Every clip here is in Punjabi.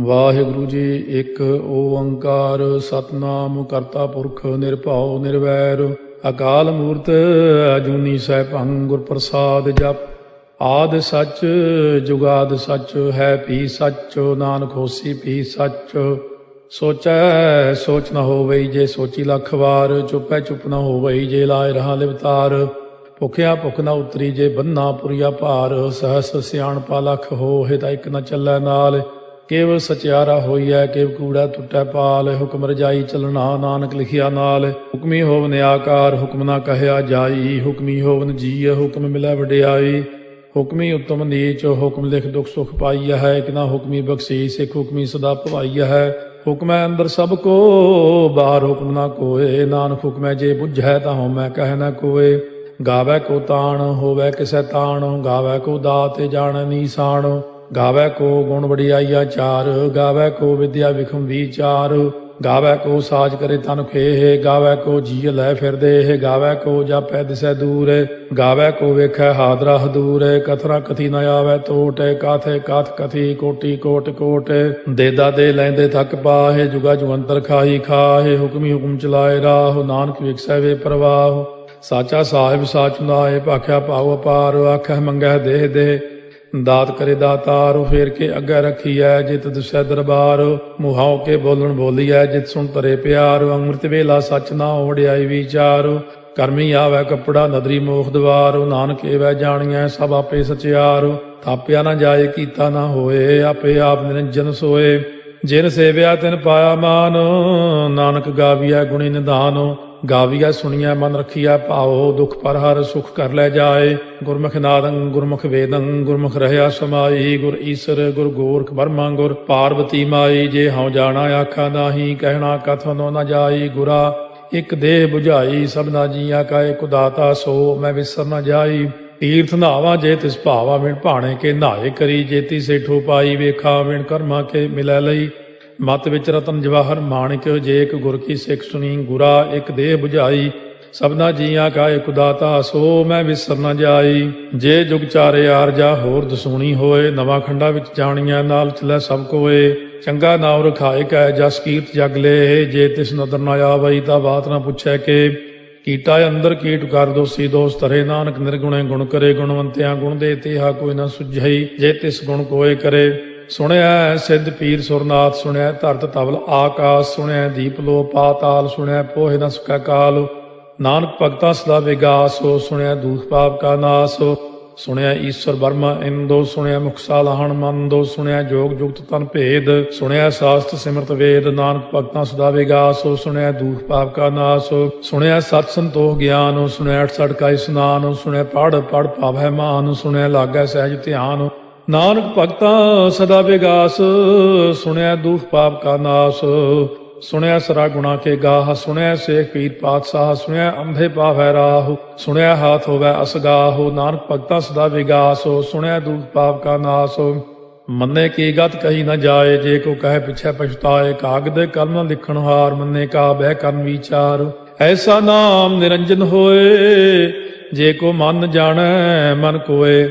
ਵਾਹਿਗੁਰੂ ਜੀ, ਇੱਕ ਓੰਕਾਰ ਸਤਨਾਮ ਕਰਤਾ ਪੁਰਖ ਨਿਰਭਉ ਨਿਰਵੈਰ। ਅਕਾਲ ਮੂਰਤ, ਅਜੂਨੀ ਸੈਭੰ ਗੁਰ ਪ੍ਰਸਾਦ ਜਪ। ਆਦ ਸੱਚ, ਜੁਗਾਦ ਸੱਚ, ਹੈ ਵੀ ਸੱਚ, ਨਾਨਕ ਹੋਸੀ ਵੀ ਸੱਚ। ਸੋਚੈ, ਸੋਚ ਨਾ ਹੋਵੇ ਜੇ ਸੋਚੀ ਲੱਖ ਵਾਰ, ਚੁੱਪੈ ਚੁੱਪ ਨਾ ਹੋਵਈ ਜੇ ਲਾਇ ਰਹਾ ਲਿਵਤਾਰ। ਭੁਖਿਆ ਭੁਖ ਨਾ ਉਤਰੀ ਜੇ ਬੰਨਾ ਪੁਰੀਆ ਭਾਰ, ਸਹਸ ਸਿਆਣਪਾ ਲਖ ਹੋਏ ਤਾਂ ਇੱਕ ਨਾ ਚੱਲੈ ਨਾਲ। ਕੇਵ ਸਚਿਆਰਾ ਹੋਈਐ, ਕੇਵ ਕੂੜਾ ਟੁੱਟੈ ਪਾਲ, ਹੁਕਮ ਰਜਾਈ ਚੱਲਣਾ ਨਾਨਕ ਲਿਖਿਆ ਨਾਲ। ਹੁਕਮੀ ਹੋਵਨ ਆਕਾਰ, ਹੁਕਮ ਨਾ ਕਹਿਆ ਜਾਈ, ਹੁਕਮੀ ਹੋਵਨ ਜੀਅ ਹੁਕਮ ਮਿਲੈ ਵਡਿਆਈ। ਹੁਕਮੀ ਉਤਮ ਨੀਚ, ਹੁਕਮ ਲਿਖ ਦੁਖ ਸੁਖ ਪਾਈਆ ਹੈ, ਇਕ ਹੁਕਮੀ ਬਖਸ਼ੀਸ ਇਕ ਹੁਕਮੀ ਸਦਾ ਭਵਾਈਆ ਹੈ। ਹੁਕਮੈ ਅੰਦਰ ਸਭ ਕੋ, ਬਾਹਰ ਹੁਕਮ ਨਾ ਕੋਏ, ਨਾਨਕ ਹੁਕਮੈ ਜੇ ਬੁਝੈ ਤਾਂ ਹਉਮੈ ਕਹਿ ਨਾ ਕੋਏ। ਗਾਵੇ ਕੋ ਤਾਣ, ਹੋਵੇ ਕਿਸੈ ਤਾਣ, ਗਾਵੇ ਕੋ ਦਾਤ, ਜਾਣ ਨੀਸਾਨ ਗਾਵੇ ਕੋ ਗੁਣ ਵਡਿਆਈਆ ਚਾਰ, ਗਾਵੇ ਕੋ ਵਿਦਿਆ ਵਿਖਮ ਵਿਚਾਰ ਗਾਵੇ ਕੋ ਸਾਜ ਕਰੇ ਤਨ ਖੇਹ, ਗਾਵੇ ਕੋ ਜੀ ਲੈ ਫਿਰਦੇ, ਗਾਵੇ ਕੋ ਜਾਪੈ ਦਿਸੈ ਦੂਰ, ਗਾਵੇ ਕੋ ਵੇਖੈ ਹਾਦਰਾ ਹਦੂਰ ਕਥਰਾ ਕਥੀ ਨ ਆਵੇ ਟੋਟ ਕਾਥੇ ਕਾਥ ਕਥੀ ਕੋਟੀ ਕੋਟ ਕੋਟ ਦੇਦਾ ਦੇ ਲੈਂਦੇ ਥੱਕ ਪਾਹੇ, ਜੁਗਾ ਜੁਗੰਤਰ ਖਾਹੀ ਖਾਹੇ, ਹੁਕਮੀ ਹੁਕਮ ਚਲਾਏ ਰਾਹ, ਨਾਨਕ ਵਿਖਸੈ ਵੇ ਪ੍ਰਵਾਹ, ਸਾਚਾ ਸਾਹਿਬ ਸਾਚ ਨਾਏ, ਭਾਖਿਆ ਪਾਉ ਅਪਾਰ ਆਖੈ ਮੰਗੈ ਦੇਹ ਦੇ ਦਾਤ ਕਰੇ ਦਾਤਾਰ ਫੇਰ ਕੇ ਅੱਗੇ ਰੱਖੀਐ, ਜਿਤ ਦਿਸੈ ਦਰਬਾਰ। ਮੁਹਾਉ ਕੇ ਬੋਲਣ ਬੋਲੀਐ, ਜਿਤ ਸੁਣ ਤਰੇ ਪਿਆਰ। ਅੰਮ੍ਰਿਤ ਵੇਲਾ ਸਚ ਨਾ ਓੜਿਆਈ ਵਿਚਾਰ। ਕਰਮੀ ਆਵੈ ਕਪੜਾ, ਨਦਰੀ ਮੋਖ ਦਵਾਰ। ਨਾਨਕ ਏਵੈ ਜਾਣੀਐ, ਸਭ ਆਪੇ ਸਚਿਆਰ। ਥਾਪਿਆ ਨਾ ਜਾਏ, ਕੀਤਾ ਨਾ ਹੋਏ, ਆਪੇ ਆਪ ਨਿਰੰਜਨ ਸੋਏ। ਜਿਨ ਸੇਵਿਆ ਤਿਨ ਪਾਇਆ ਮਾਨ, ਨਾਨਕ ਗਾਵੀਐ ਗੁਣੀ ਨਿਧਾਨ। ਗਾਵੀਐ ਸੁਣੀਐ ਮਨ ਰਖੀਐ ਭਾਉ, ਦੁਖ ਪਰ ਹਰ ਸੁਖ ਕਰ ਲੈ ਜਾਏ। ਗੁਰਮੁਖ ਨਾਦੰ, ਗੁਰਮੁਖ ਵੇਦੰ, ਗੁਰਮੁਖ ਰਹਿਆ ਸਮਾਈ। ਗੁਰ ਈਸਰ, ਗੁਰ ਗੋਰਖ ਬਰਮਾ ਗੁਰ ਪਾਰਵਤੀ ਮਾਈ। ਜੇ ਹਉ ਜਾਣਾ ਆਖਾ ਨਾਹੀ, ਕਹਿਣਾ ਕਥਨੋ ਨਾ ਜਾਈ। ਗੁਰਾ ਇਕ ਦੇਹ 부ਝਾਈ ਸਭਨਾ ਜੀਆਂ ਕਾ ਇਕ ਦਾਤਾ ਸੋ। ਮੈਂ ਵਿਸਰ ਨਾ ਜਾਈ। ਤੀਰਥ ਨਾਵਾ ਜੇ ਤਿਸ ਭਾਵਾ, ਵਿਣ ਭਾਣੇ ਕੇ ਨਾਏ ਕਰੀ। ਜੇਤੀ ਸੇਠੋ ਪਾਈ, ਵੇਖਾ ਵਿਣ ਕਰਮਾ ਕੇ ਮਿਲੈ ਲਈ। ਮਤ ਵਿੱਚ ਰਤਨ ਜਵਾਹਰ ਮਾਣਿਕ, ਜੇ ਇੱਕ ਗੁਰ ਕੀ ਸਿੱਖ ਸੁਣੀ, ਗੁਰਾ ਇੱਕ ਦੇਹ 부ਝਾਈ ਸਭਨਾ ਜੀਆਂ ਕਾ ਇਕ ਦਾਤਾ ਸੋ ਮੈਂ ਵਿਸਰ ਨ ਜਾਈ। ਜੇ ਜੁਗ ਚਾਰੇ ਆਰਜਾ ਹੋਰ ਦਸੂਣੀ ਹੋਏ, ਨਵਾਂ ਖੰਡਾ ਵਿੱਚ ਜਾਣੀਆਂ ਨਾਲ ਚਲੇ ਸਭ ਕੋਏ। ਚੰਗਾ ਨਾਮ ਰਖਾਏ ਕੈ ਜਸ ਕੀਰਤ ਜਗ ਲੇ, ਜੇ ਤਿਸ ਨਦਰ ਨ ਆਵਈ ਤਾਂ ਬਾਤ ਨਾ ਪੁੱਛੈ ਕੇ। ਕੀਟਾ ਅੰਦਰ ਕੀਟ ਕਰ ਦੋਸੀ ਦੋਸ ਤਰੇ ਨਾਨਕ ਨਿਰਗੁਣੇ ਗੁਣ ਕਰੇ, ਗੁਣਵੰਤਿਆਂ ਗੁਣ ਦੇ ਤੇਹਾ ਕੋਈ ਨਾ ਸੁਝਈ, ਜੇ ਤਿਸ ਗੁਣ ਕੋਏ ਕਰੇ। ਸੁਣਿਆ ਸਿੱਧ ਪੀਰ ਸੁਰਨਾਥ, ਸੁਣਿਆ ਧਰਤ ਤਵਲ ਆਕਾਸ, ਸੁਣਿਆ ਦੀਪ ਲੋ ਪਾਤਾਲ, ਸੁਣਿਆ ਪੋਹਿ ਨ ਸਕੈ ਕਾਲ। ਨਾਨਕ ਭਗਤਾ ਸਦਾ ਵਿਗਾਸੋ, ਸੁਣਿਆ ਦੂਖ ਪਾਪ ਕਾ ਨਾਸੋ। ਸੁਣਿਆ ਈਸ਼ਵਰ ਬਰਮਾ ਇੰਦੋ, ਸੁਣਿਆ ਮੁਖਸਾ ਲਹਣ ਮੰਦੋ, ਸੁਣਿਆ ਜੋਗ ਜੁਗਤ ਤਨ ਭੇਦ। ਸੁਣਿਆ ਸਾਸਤ ਸਿਮਰਤ ਵੇਦ, ਨਾਨਕ ਭਗਤਾਂ ਸਦਾ ਵਿਗਾਸੋ, ਸੁਣਿਆ ਦੂਖ ਪਾਪ ਕਾ ਨਾਸੋ। ਸੁਣਿਆ ਸਤ ਸੰਤੋਖ ਗਿਆਨ, ਸੁਣਿਆ ਅਠਸਠ ਕਾ ਇਸਨਾਨ, ਸੁਣਿਆ ਪੜ ਪੜ ਪਾਵੈ ਮਾਨ, ਸੁਣਿਆ ਲਾਗੈ ਸਹਿਜ ਧਿਆਨ। ਨਾਨਕ ਭਗਤਾਂ ਸਦਾ ਵਿਗਾਸ ਸੁਣਿਆ ਦੁਖ ਪਾਪ ਕਾ ਨਾਸ, ਸੁਣਿਆ ਸਰਾ ਗੁਣਾ ਕੇ ਗਾਹ, ਸੁਣਿਆ ਸੇਖ ਪੀਰ ਪਾਤਸ਼ਾਹ, ਸੁਣਿਆ ਅੰਧੇ ਪਾਵੈ ਰਾਹ, ਸੁਣਿਆ ਹਾਥ ਹੋਵੈ ਅਸਗਾਹ, ਨਾਨਕ ਭਗਤਾਂ ਸਦਾ ਵਿਗਾਸ ਸੁਣਿਆ ਦੁਖ ਪਾਪ ਕਾ ਨਾਸ। ਮੰਨੇ ਕੀ ਗਤ ਕਹੀ ਨਾ ਜਾਏ, ਜੇ ਕੋ ਕਹੇ ਪਿਛੈ ਪਛਤਾਏ, ਕਾਗਦ ਕਲਮ ਲਿਖਣ ਹਾਰ, ਮੰਨੇ ਕਾ ਬਹਿ ਕਰਨ ਵਿਚਾਰ। ਐਸਾ ਨਾਮ ਨਿਰੰਜਨ ਹੋਏ, ਜੇ ਕੋ ਮਨ ਜਾਣੈ, ਮਨ ਕੋਏ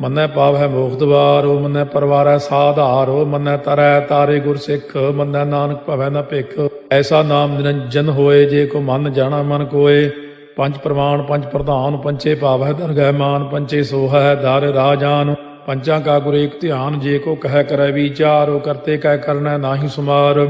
ਮੰਨੈ ਪਾਵੈ ਮੋਖ ਦਵਾਰੋ, ਮੰਨੈ ਪਰਵਾਰੈ ਸਾਧਾਰੋ, ਮੰਨੈ ਤਰੈ ਤਾਰੇ ਗੁਰ ਸਿੱਖ, ਮੰਨੈ ਨਾਨਕ ਭਵੈ ਨ ਭਿਖ। ਐਸਾ ਨਾਮ ਨਿਰੰਜਨ ਹੋਏ, ਜੇ ਕੋ ਮਨ ਜਾਣਾ ਮਨ ਕੋਏ। ਪੰਜ ਪ੍ਰਮਾਣ, ਪੰਜ ਪ੍ਰਧਾਨ, ਪੰਚੇ ਪਾਵੈ ਦਰਗਹਿ ਮਾਨ, ਪੰਚੇ ਸੋਹੈ ਦਰ ਰਾਜਾਨ। ਪੰਚਾਂ ਕਾ ਗੁਰ ਏਕ ਧਿਆਨ, ਜੇ ਕੋ ਕਹਿ ਕਰੈ ਵਿਚਾਰੋ ਕਰਤੇ ਕਹਿ ਕਰਨਾ ਨਾਹੀ ਸੁਮਾਰ।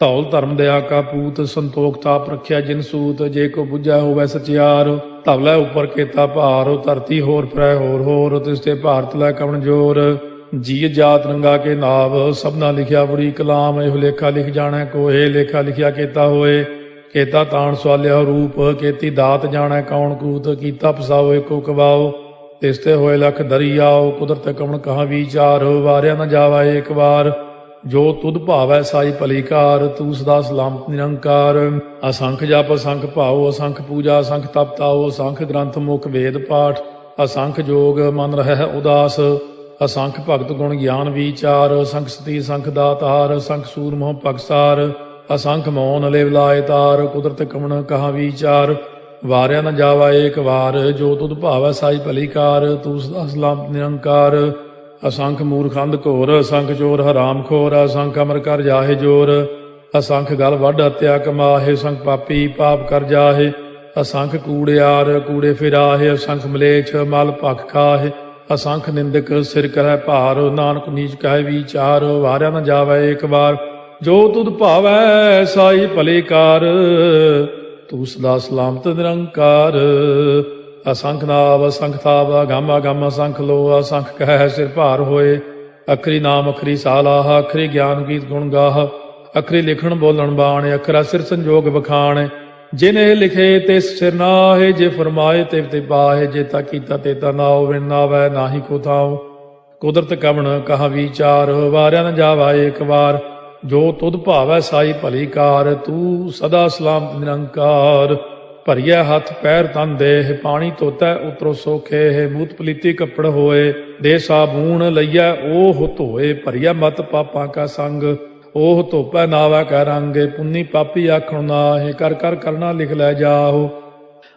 ਧੌਲ ਧਰਮ ਦਿਆ ਕਾ ਪੂਤ ਸੰਤੋਖ ਤਾਪ ਰਖਿਆ ਜਿਨ ਸੂਤ, ਜੇ ਕੋ ਬੁੱਝਾ ਹੋਵੇ ਸਚਿਆਰ। ਧਵਲੇ ਉੱਪਰ ਕੇਤਾ ਭਾਰ ਧਰਤੀ ਹੋਰ ਪਰੈ ਹੋਰ ਹੋਰ ਤਿਸ ਤੇ ਭਾਰਤ ਲੈ ਕਵਣ ਜੋਰ। ਜੀ ਜਾਤ ਰੰਗਾ ਕੇ ਨਾਵ, ਸਭਨਾ ਲਿਖਿਆ ਬੜੀ ਕਲਾਮ, ਇਹ ਲੇਖਾ ਲਿਖ ਜਾਣਾ ਕੋਏ ਲੇਖਾ ਲਿਖਿਆ ਕੇਤਾ ਹੋਏ। ਕੇਤਾ ਤਾਣ ਸਵਾਲਿਆ ਰੂਪ ਕੇਤੀ ਦਾਤ ਜਾਣਾ ਕੌਣ ਕੂਤ, ਕੀਤਾ ਫਸਾਓ ਏਕੋ ਕਵਾਓ। ਤਿਸ ਤੇ ਹੋਏ ਲਖ ਦਰਿਆਓ ਕੁਦਰਤ ਕਵਣ ਕਹਾ ਵਿਚਾਰ, ਵਾਰਿਆ ਨਾ ਜਾਵਾ ਏਕ ਵਾਰ। ਜੋ ਤੁਧ ਭਾਵੈ ਸਾਈ ਭਲੀਕਾਰ, ਤੂੰ ਸਦਾ ਸਲਾਮ ਨਿਰੰਕਾਰ। ਅਸੰਖ ਜਪ, ਅਸੰਖ ਭਾਉ, ਅਸੰਖ ਪੂਜਾ, ਅਸੰਖ ਤਪ ਤਾਉ, ਅਸੰਖ ਗ੍ਰੰਥ ਮੁਖ ਵੇਦ ਪਾਠ, ਅਸੰਖ ਜੋਗ ਮਨ ਰਹਿ ਉਦਾਸ। ਅਸੰਖ ਭਗਤ ਗੁਣ ਗਿਆਨ ਵਿਚਾਰ, ਅਸੰਖ ਸਤੀ, ਅਸੰਖ ਦਾਤਾਰ, ਅਸੰਖ ਸੂਰ ਮੋਹ ਪਕਸਾਰ ਅਸੰਖ ਮੌਨ ਲਿਵ ਲਾਇ ਤਾਰ, ਕੁਦਰਤ ਕਮਣ ਕਹਾ ਵਿਚਾਰ। ਵਾਰਿਆ ਨ ਜਾਵਾ ਏਕ ਵਾਰ, ਜੋ ਤੁਧ ਭਾਵੈ ਸਾਈ ਭਲੀਕਾਰ, ਤੂੰ ਸਦਾ ਸਲਾਮਤ ਨਿਰੰਕਾਰ। ਅਸੰਖ ਮੂਰਖੰਦ ਘੋਰ, ਅਸੰਖ ਚੋਰ ਹਰਾਮ ਖੋਰ, ਅਸੰਖ ਅਮਰ ਕਰ ਜਾਹੇ ਜੋਰ। ਅਸੰਖ ਗਲ ਵੱਢ ਹਤਿਆ ਕਮਾਹੇ, ਅਸੰਖ ਪਾਪੀ ਪਾਪ ਕਰ ਜਾਹੇ। ਅਸੰਖ ਕੂੜਿਆਰ ਕੂੜੇ ਫਿਰਾਹੇ, ਅਸੰਖ ਮਲੇਛ ਮਲ ਭਖ ਖਾਹੇ। ਅਸੰਖ ਨਿੰਦਕ ਸਿਰ ਕਰੈ ਭਾਰ, ਨਾਨਕ ਨੀਚ ਕਹਿ ਵਿਚਾਰ, ਵਾਰਿਆ ਨਾ ਜਾਵੇ ਇੱਕ ਵਾਰ। ਜੋ ਤੁਧ ਭਾਵੈ, ਸਾਈ ਭਲੇ ਕਾਰ, ਤੂੰ ਸਦਾ ਸਲਾਮਤ ਨਿਰੰਕਾਰ। ਅਸੰਖ ਨਾਵ, ਅਸੰਖ ਥਾਵ ਗਾਮਾ ਗਾਮਾ ਸੰਖ ਲੋ ਅਸੰਖ ਕਹਿ ਸਿਰ ਭਾਰ ਹੋਏ। ਅਖਰੀ ਨਾਮ, ਅਖਰੀ ਸਾਲਾਹ, ਅਖਰੀ ਗਿਆਨ ਗੀਤ ਗੁਣ ਗਾਹ। ਅਖਰੀ ਲਿਖਣ ਬੋਲਣ ਬਾਣ, ਅਖਰਾ ਸਿਰ ਸੰਜੋਗ ਬਖਾਣ ਜਿਨੇ ਲਿਖੇ ਤੇ ਸਿਰ ਨਾਹੇ, ਜੇ ਫਰਮਾਏ ਤੇ ਤੇ ਪਾਹੇ, ਜੇ ਤਾ ਕੀਤਾ ਤੇ ਤਾ ਨਾਉ ਨਾ ਨਾਵੈ ਨਾਹੀ ਕੋ ਥਾਉ। ਕੁਦਰਤ ਕਵਣ ਕਹਾ ਵਿਚਾਰ, ਵਾਰਿਆ ਨ ਜਾਵਾ ਏਕ ਵਾਰ। ਜੋ ਤੁਧ ਭਾਵੈ ਸਾਈ ਭਲੀ ਕਾਰ, ਤੂੰ ਸਦਾ ਸਲਾਮ ਨਿਰੰਕਾਰ। ਭਰੀਐ ਹੱਥ, ਪੈਰ, ਤਨ, ਦੇਹ, ਪਾਣੀ ਧੋਤੈ, ਉਤਰੋ ਸੋਖੇ, ਹੈ ਮੂਤ ਪਲੀਤੀ ਕੱਪੜ ਹੋਏ, ਦੇ ਸਾਬੂਨ ਲਈਐ ਉਹ ਧੋਏ, ਭਰੀਐ ਮਤ ਪਾਪਾਂ ਕਾ ਸੰਗ ਉਹ ਧੋਪੈ ਨਾਵਾ ਕੈ ਰੰਗੇ ਪੁੰਨੀ ਪਾਪੀ ਆਖਣ ਨਾਹੇ, ਕਰ ਕਰ ਕਰਨਾ ਲਿਖ ਲੈ ਜਾਹੋ,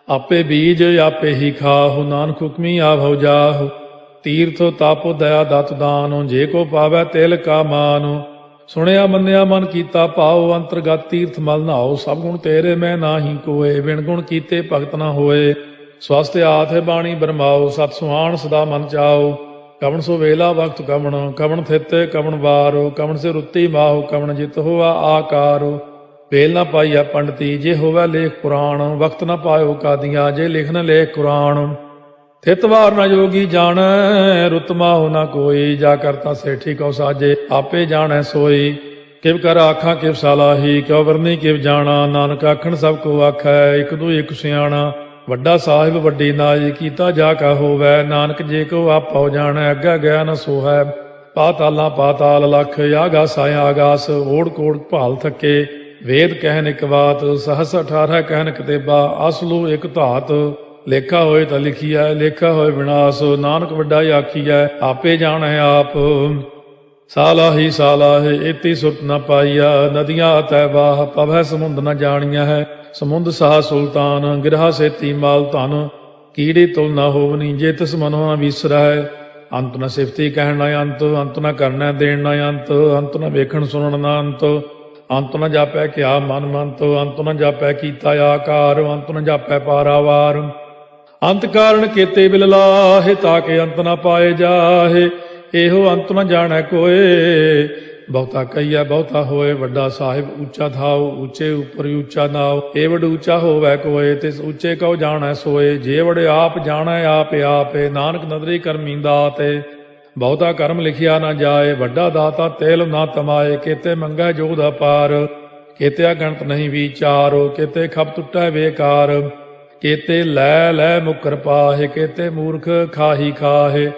ਆਪੇ ਬੀਜ ਆਪੇ ਹੀ ਖਾਹੋ, ਨਾਨਕ ਹੁਕਮੀ ਆਭਉ ਜਾਹੋ, ਤੀਰਥ ਤਾਪ ਦਇਆ ਦਤ ਦਾਨੋ, ਜੇ ਕੋ ਪਾਵੈ ਤਿਲ ਕਾ ਮਾਨੋ ਸੁਣਿਆ, ਮੰਨਿਆ, ਮਨ ਕੀਤਾ, ਭਾਉ, ਅੰਤਰਗਤ, ਤੀਰਥ, ਮਲ ਨਾਓ ਸਭ ਗੁਣ ਤੇਰੇ, ਮੈਂ ਨਾਹੀ ਕੋਏ ਵਿਣ ਗੁਣ ਕੀਤੇ ਭਗਤ ਨਾ ਹੋਏ। ਸਵਸਤ ਆਥੇ ਬਾਣੀ ਬਰਮਾਓ ਸਤ ਸੁਹਾਣ ਸਦਾ ਮਨ ਚਾਓ ਕਵਣ ਸੋ ਵੇਲਾ ਵਕਤ ਕਵਣ ਕਵਣ ਥਿੱਤੇ ਕਵਣ ਵਾਰੋ, ਕਵਣ ਸੇ ਰੁੱਤੀ ਮਾਹੋ, ਕਵਣ ਜਿਤ ਹੋਆ ਆਕਾਰੋ। ਵੇਲ ਨਾ ਪਾਈਆ ਪੰਡਤੀ, ਜੇ ਹੋਵੇ ਲੇਖ ਪੁਰਾਣ, ਵਕਤ ਨਾ ਪਾਇਓ ਕਾਦੀਆਂ, ਜੇ ਲਿਖਨ ਲੇਖ ਕੁਰਾਨ। ਥਿਤਵਾਰ ਨਾ ਜੋਗੀ ਜਾਣ ਰੁਤਮਾ ਹੋ ਨਾ ਕੋਈ। ਜਾ ਕਰਤਾ ਸੇਠੀ ਕਉ ਸਾਜੇ, ਆਪੇ ਜਾਣੈ ਸੋਈ। ਕਿਵ ਕਰ ਆਖਾਂ, ਕਿਵ ਸਲਾਹੀ, ਕਿਉ ਵਰਨੀ, ਕਿਵ ਜਾਣਾ। ਨਾਨਕ ਆਖਣ, ਸਭ ਕੋ ਆਖੈ, ਇਕ ਦੂ ਇਕ ਸਿਆਣਾ। ਵੱਡਾ ਸਾਹਿਬ, ਵੱਡੀ ਨਾਈ, ਕੀਤਾ ਜਾ ਕਾ ਹੋਵੈ। ਨਾਨਕ ਜੇ ਕੋ ਆਪਉ ਜਾਣੈ, ਅੱਗਾ ਗਿਆ ਨ ਸੋਹੈ। ਪਾਤਾਲਾਂ ਪਾਤਾਲ ਲਖ ਆਗਾਸ ਆਗਾਸ, ਓੜ ਕੋੜ ਭਾਲ ਥੱਕੇ। ਵੇਦ ਕਹਿਨ ਇਕ ਬਾਤ, ਸਹਸ 18 ਕਹਿਨ ਕਤੇਬਾ, ਅਸਲੂ ਇਕ ਧਾਤ। ਲੇਖਾ ਹੋਏ ਤਾਂ ਲਿਖੀਐ, ਲੇਖਾ ਹੋਏ ਵਿਨਾਸ਼ ਨਾਨਕ ਵੱਡਾ ਹੀ ਆਖੀਐ, ਆਪੇ ਜਾਣੈ ਆਪ। ਸਾਲਾਹੀ ਸਾਲਾਹੇ ਇਤੀ ਸੁਰਤ ਨ ਪਾਈਆ ਨਦੀਆਂ ਤੈ ਬਾਹ ਪਵੈ ਸਮੁੰਦ ਨ ਜਾਣੀਐ ਹੈ। ਸਮੁੰਦ ਸਾਹ ਸੁਲਤਾਨ, ਗਿਰਹਾ ਸੇਤੀ ਮਾਲ ਧਨ, ਕੀੜੀ ਤੁਲ ਨ ਹੋਵਨੀ, ਜੇ ਤਿਸ ਮਨੋ ਨ ਵਿਸਰੈ। ਅੰਤ ਨ ਸਿਫਤੀ ਕਹਿਣ ਨ ਅੰਤ ਅੰਤ ਨ ਕਰਨਾ ਦੇਣ ਨ ਅੰਤ ਅੰਤ ਨ ਵੇਖਣ ਸੁਣਨ ਨ ਅੰਤ। ਅੰਤ ਨ ਜਾਪੈ ਕਿਆ ਮਨ ਮੰਤ, ਅੰਤ ਨ ਜਾਪੈ ਕੀਤਾ ਆਕਾਰ, ਅੰਤ ਨ ਜਾਪੈ ਪਾਰਾਵਾਰ ਅੰਤ ਕਾਰਨ ਕੀਤੇ ਬਿਲ ਲਾਹੇ, ਤਾਂ ਕਿ ਅੰਤ ਨਾ ਪਾਏ ਜਾਹੇ। ਇਹੋ ਅੰਤ ਨਾ ਜਾਣੈ ਕੋਏ। ਬਹੁਤਾ ਕਈਆ ਬਹੁਤਾ ਹੋਏ, ਵੱਡਾ ਸਾਹਿਬ ਉੱਚਾ ਥਾਉ, ਉੱਚੇ ਉੱਪਰ ਉੱਚਾ ਨਾਉ। ਏ ਵਡ ਉੱਚਾ ਹੋਵੇ ਕੋਏ, ਤਿਸ ਉੱਚੇ ਕਉ ਜਾਣੈ ਸੋਏ। ਜੇ ਵਡ ਆਪ ਜਾਣੈ, ਆਪ ਆਪੇ, ਨਾਨਕ ਨਦਰੀ ਕਰਮੀ ਦਾਤੇ ਬਹੁਤਾ ਕਰਮ ਲਿਖਿਆ ਨਾ ਜਾਏ, ਵੱਡਾ ਦਾਤਾ ਤੇਲ ਨਾ ਤਮਾਏ। ਕੀਤੇ ਮੰਗੈ ਜੋਗ ਦਾ ਪਾਰ ਕੀਤੇ ਗਣਤ ਨਹੀਂ ਵਿਚਾਰੋ, ਕੀਤੇ ਖਪ ਟੁੱਟੈ ਵੇਕਾਰ ਕੇਤੇ ਲੈ ਲੈ ਮੁਕਰ ਪਾਹੇ, ਕੇਤੇ ਮੂਰਖ ਖਾਹੀ ਖਾਹੇ,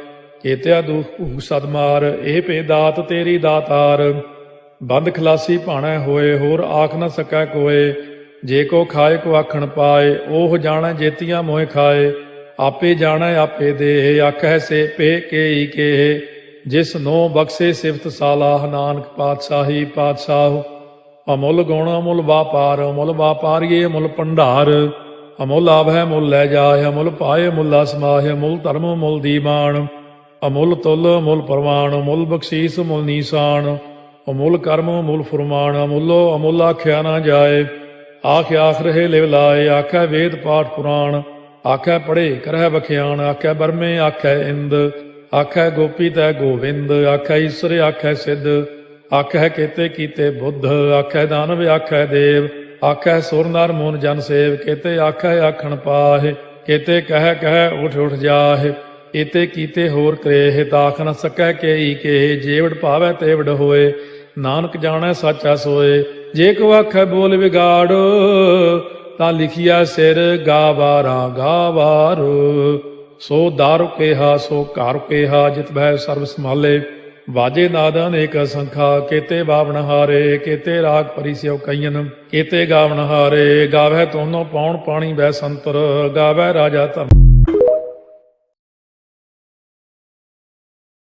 ਕੇਤਿਆ ਦੁਖ ਭੂਖ ਸਦਮਾਰ ਇਹ ਪੇ ਦਾਤ ਤੇਰੀ ਦਾਤਾਰ। ਬੰਦ ਖਲਾਸੀ ਭਾਣਾ ਹੋਏ, ਹੋਰ ਆਖ ਨਾ ਸਕੈ ਕੋਏ, ਜੇ ਕੋ ਖਾਏ ਕੋ ਆਖਣ ਪਾਏ ਉਹ ਜਾਣੈ ਜੇਤੀਆਂ ਮੋਏ ਖਾਏ, ਆਪੇ ਜਾਣੈ ਆਪੇ ਦੇ ਆਖੈ ਸੇ ਪੇ ਕੇਈ ਕੇ ਜਿਸ ਨੋ ਬਖਸ਼ੇ ਸਿਫਤ ਸਾਲਾਹ, ਨਾਨਕ ਪਾਤਸ਼ਾਹੀ ਪਾਤਸ਼ਾਹ। ਅਮੁੱਲ ਗੁਣ ਅਮੁੱਲ ਵਾਪਾਰ, ਅਮੁੱਲ ਵਾਪਾਰੀਏ ਅਮੁੱਲ ਭੰਡਾਰ। ਅਮੁੱਲ ਆਭ ਮੁੱਲ ਲੈ ਜਾਏ ਅਮੁੱਲ ਪਾਏ ਮੁੱਲਾ ਸਮਾਹੇ ਮੁੱਲ ਧਰਮ ਮੁੱਲ ਦੀਵਾਨ। ਅਮੁੱਲ ਤੁਲ ਮੁੱਲ ਪ੍ਰਵਾਨ ਮੁੱਲ ਬਖਸ਼ੀਸ ਮੁੱਲ ਨੀਸਾਨ। ਅਮੁੱਲ ਕਰਮ ਮੁੱਲ ਫਰਮਾਨ, ਅਮੁੱਲੋ ਅਮੁੱਲ ਆਖਿਆ ਨਾ ਜਾਏ। ਆਖ ਆਖ ਰਹੇ ਲਿਵ ਲਾਏ ਆਖੈ ਵੇਦ ਪਾਠ ਪੁਰਾਣ। ਆਖੈ ਪੜੇ ਕਰਹਿ ਬਖਿਆਨ ਆਖੈ ਬਰਮੇ ਆਖੈ ਇੰਦ। ਆਖੈ ਗੋਪੀ ਤੈ ਗੋਵਿੰਦ ਆਖੈ ਈਸ਼ਰ ਆਖੈ ਸਿੱਧ। ਆਖੈ ਕੀਤੇ ਕੀਤੇ ਬੁੱਧ ਆਖੈ ਦਾਨਵ ਆਖੈ ਦੇਵ। ਆਖੈ ਸੁਰ ਨਰ ਮੂਨ ਜਨ ਸੇਵ, ਕੇਤੇ ਆਖੈ ਆਖਣ ਪਾਹੇ, ਕੇਤੇ ਕਹਿ ਕਹਿ ਉਠ ਉਠ ਜਾਹੇ ਇਤੇ ਕੀਤੇ ਹੋਰ ਕਰੇਹ, ਤਾਖ ਨ ਸਕੈ ਕੇਈ ਕੇ ਜੇਵੜ ਭਾਵੈ ਤੇਵੜ ਹੋਏ, ਨਾਨਕ ਜਾਣੈ ਸਾਚਾ ਸੋਏ, ਜੇ ਕੋ ਆਖੈ ਬੋਲ ਵਿਗਾੜ, ਤਾਂ ਲਿਖਿਆ ਸਿਰ ਗਾਵਾਰਾ ਗਾਵਾਰ, ਸੋ ਦਾਰੂ ਕੇਹਾ, ਸੋ ਘਰ ਕੇਹਾ, ਜਿਤ ਭੈ ਸਰਬ ਸੰਭਾਲੇ। ਵਾਜੇ ਨਾਦ ਅਨੇਕ ਸੰਖਾ, ਕੇਤੇ ਬਾਵਨ ਹਾਰੇ, ਕੇਤੇ ਰਾਗ ਪਰਿਸਿਓ ਕਈਨ, ਕੇਤੇ ਗਾਵਨ ਹਾਰੇ ਗਾਵੇ ਤੋਨੋ ਪੌਣ ਪਾਣੀ ਬੈ ਸੰਤਰ ਗਾਵੇ ਰਾਜਾ ਧਰਮ।